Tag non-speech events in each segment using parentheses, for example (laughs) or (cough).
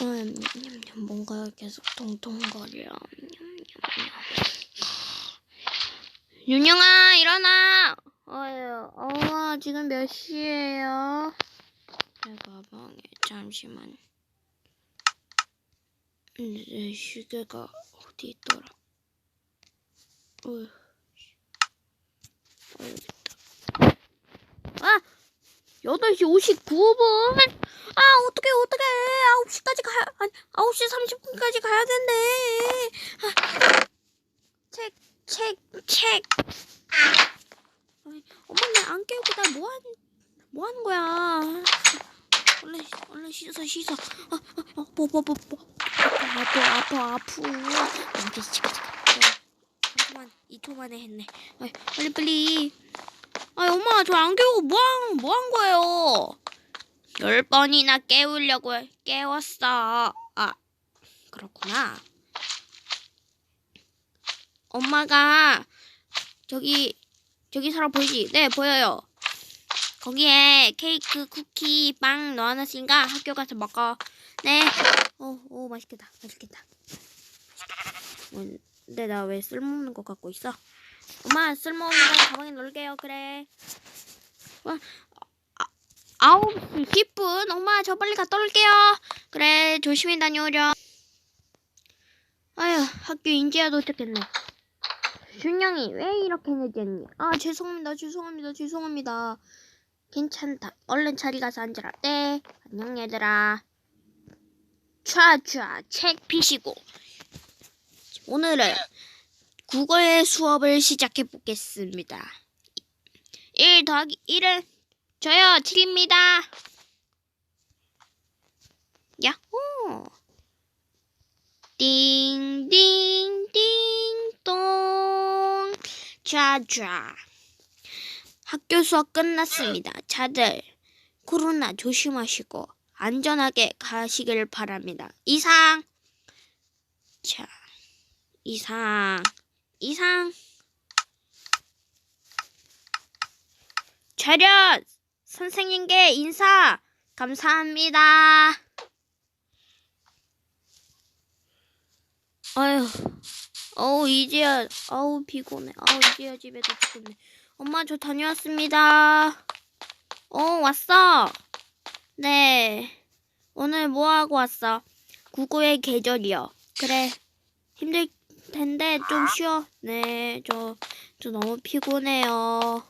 음, 뭔가 계속 통통거려. 윤영아 일어나. 어휴, 어 지금 몇 시예요? 내 가방에 잠시만. 내 시계가 어디 있더라? 어휴. 어, 여기 있다. 아! 8시 59분? 아, 어떡해, 어떡해. 9시까지 가야, 아니, 9시 30분까지 가야 된대. 아, 책, 책, 책. 엄마 나안 깨우고 나 뭐 하는, 뭐 하는 거야. 얼른, 얼른 씻어, 씻어. 아, 아, 아, 뭐, 뭐, 뭐, 뭐. 아파, 아파, 아프. 이제 잠깐, 잠깐. 잠깐만, 2초 만에 했네. 아, 빨리, 빨리. 아, 엄마, 저 안 깨우고 뭐 한, 뭐 한 거예요? 열 번이나 깨우려고 깨웠어. 아, 그렇구나. 엄마가 저기 저기 사람 보이지? 네, 보여요. 거기에 케이크, 쿠키, 빵 넣어놨으니까 학교 가서 먹어. 네. 오, 오, 맛있겠다. 맛있겠다. 음, 근데 나 왜 쓸모없는 거 갖고 있어? 엄마, 쓸모없는 거 가방에 넣을게요. 그래. 와, 아, 시 10분. 엄마, 저 빨리 갔다 올게요. 그래, 조심히 다녀오렴. 아휴, 학교 인지야 도착했네. 준영이, 왜 이렇게 늦었니? 아, 죄송합니다, 죄송합니다, 죄송합니다. 괜찮다. 얼른 자리 가서 앉아라. 네, 안녕, 얘들아. 촤촤, 책 피시고. 오늘은 국어의 수업을 시작해 보겠습니다. 1 더하기 1은 저요, 7입니다. 야호! 띵 띵 띵동 좌좌 학교 수업 끝났습니다. 다들 코로나 조심하시고 안전하게 가시길 바랍니다. 이상 자 이상 이상 차렷 선생님께 인사 감사합니다. 아휴, 어우 이제야, 아우 피곤해. 아우 이제야 집에 도착했네. 엄마 저 다녀왔습니다. 어 왔어. 네. 오늘 뭐 하고 왔어? 국어의 계절이요. 그래. 힘들 텐데 좀 쉬어. 네, 저, 저 너무 피곤해요.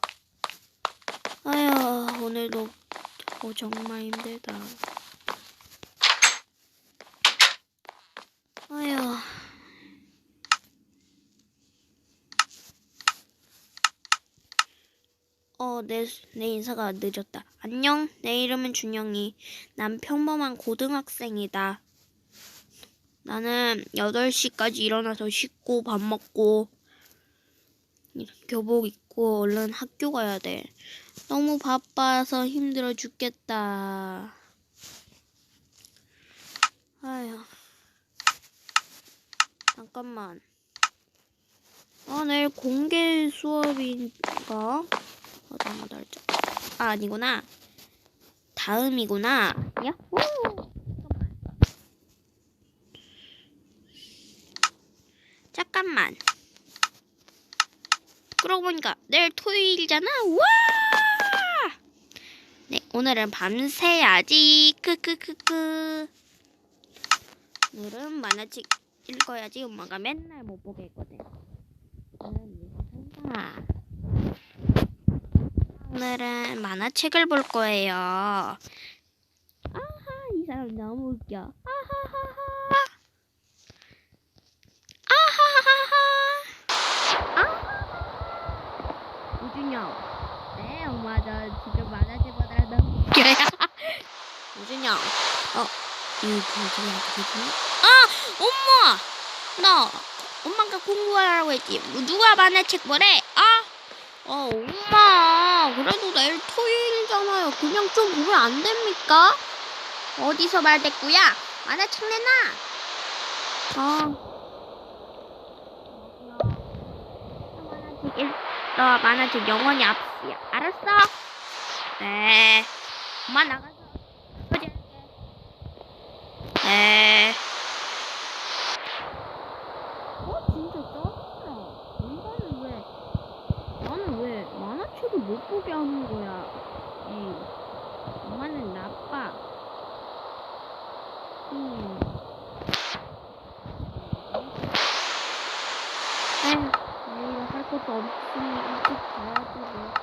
아휴, 오늘도 어, 정말 힘들다. 아휴. 어, 내, 내 인사가 늦었다. 안녕, 내 이름은 준영이. 난 평범한 고등학생이다. 나는 8시까지 일어나서 씻고 밥 먹고 교복 입고 얼른 학교 가야 돼. 너무 바빠서 힘들어 죽겠다. 아휴. 잠깐만. 아, 내일 공개 수업인가? 어떤 날짜? 아, 아니구나. 다음이구나. 야호! 잠깐만. 그러고 보니까 내일 토요일이잖아. 와! 네, 오늘은 밤새야지. 크크크크. 오늘은 만화책 읽어야지. 엄마가 맨날 못 보게 했거든. 오늘은 만화책을 볼 거예요. 아하, 이 사람 너무 웃겨. 아하하하. 아. 우준영. 네, 엄마 저 지금 만화책 보느라 너무 웃겨요. (laughs) 우준영. 어, 이 무슨 얘기지? 아, 엄마. 나 엄마가 공부하라고 했지. 뭐 누가 만화책 보래? 아. 어, 엄마. 그래도 내일 토요일이잖아요. 그냥 좀 보면 안 됩니까? 어디서 말대꾸야? 만화책 내놔. 아. 너 만화책 영원히 앞이야. 알았어? 네. 엄마 나가서. 네. 어, 진짜 짜증나. 이거는 왜, 나는 왜 만화책을 못 보게 하는 거야. 에이. 엄마는 나빠. 음. 에휴. 것도 없으니 일찍 가야지 뭐.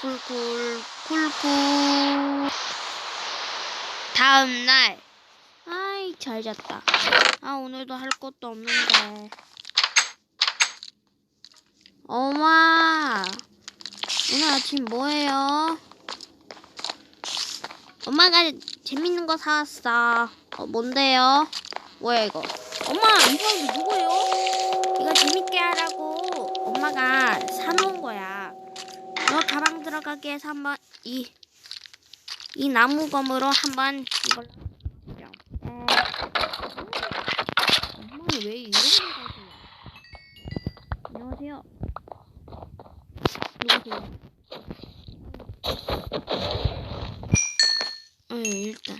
쿨쿨 쿨쿨 다음 날 아이 잘 잤다 아 오늘도 할 것도 없는데 엄마 오늘 아침 뭐해요? 엄마가 재밌는 거 사왔어 어 뭔데요? 뭐야 이거 엄마 이 사람들 누구예요? 이거 재밌게 하라고 엄마가 사놓은 거야 너 가방 들어가게 해서 한번 이, 이 나무검으로 한번 이걸 네. 엄마는 왜 이런 거 가세요? 안녕하세요. 누구세요? 응, 일단.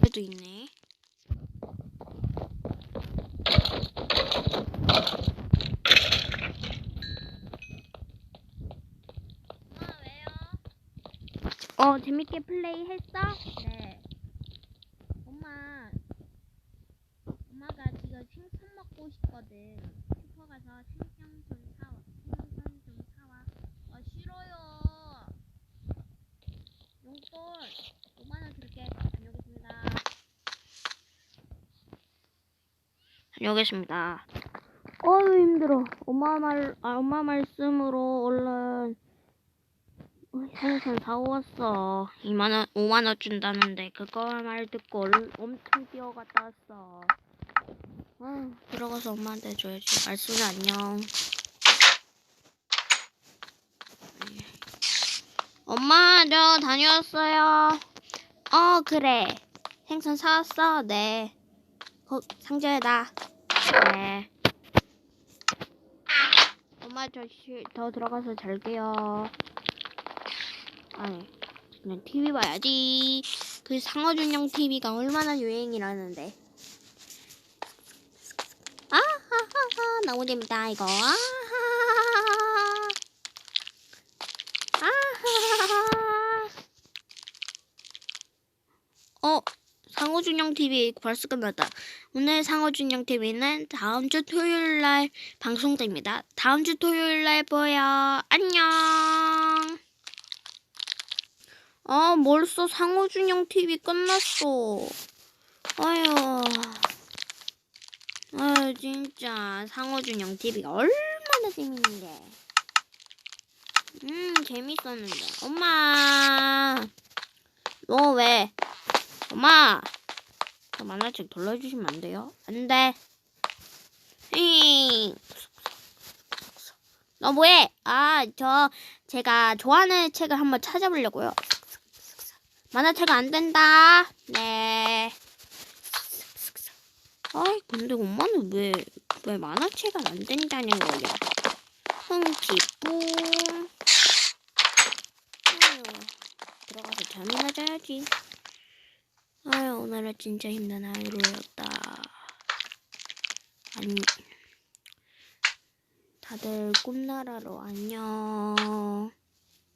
그래도 있네. 엄마 왜요? 어 재밌게 플레이 했어? 네. 엄마 엄마가 지금 생선 먹고 싶거든. 슈퍼 가서 생선 좀 사와. 생선 좀 사와. 아 싫어요. 용돈 5만 원 줄게. 다녀오겠습니다. 다녀오겠습니다. 어우 힘들어. 엄마 말, 아, 엄마 말씀으로 얼른 생선 사고 왔어. 2만 원, 5만 원 준다는데 그거 말 듣고 엄청 뛰어갔다 왔어. 아, 들어가서 엄마한테 줘야지. 말씀이 안녕. 엄마, 저 다녀왔어요. 어, 그래. 생선 사왔어? 네. 거, 상자에다. 네. 엄마, 저, 쉬, 더 들어가서 잘게요. 아니, 그냥 TV 봐야지. 그 상어준형 TV가 얼마나 유행이라는데. 아하하하, 너무 재밌다, 이거. 아하하하. 아하하하. 어, 상어준형 TV 벌써 끝났다. 오늘 상어준형 TV는 다음 주 토요일 날 방송됩니다. 다음 주 토요일 날 보여. 안녕. 아, 벌써 상어준형 TV 끝났어. 아유. 아유, 진짜. 상어준형 TV가 얼마나 재밌는데. 음, 재밌었는데. 엄마. 너 왜? 엄마. 저 만화책 돌려주시면 안 돼요? 안 돼. 잉. 너 뭐해? 아, 저, 제가 좋아하는 책을 한번 찾아보려고요. 만화책 안 된다. 네. 아이, 근데 엄마는 왜, 왜 만화책은 안 된다는 거야? 아유, 들어가서 잠이나 자야지. 아유, 오늘은 진짜 힘든 하루였다. 아니, 다들 꿈나라로 안녕.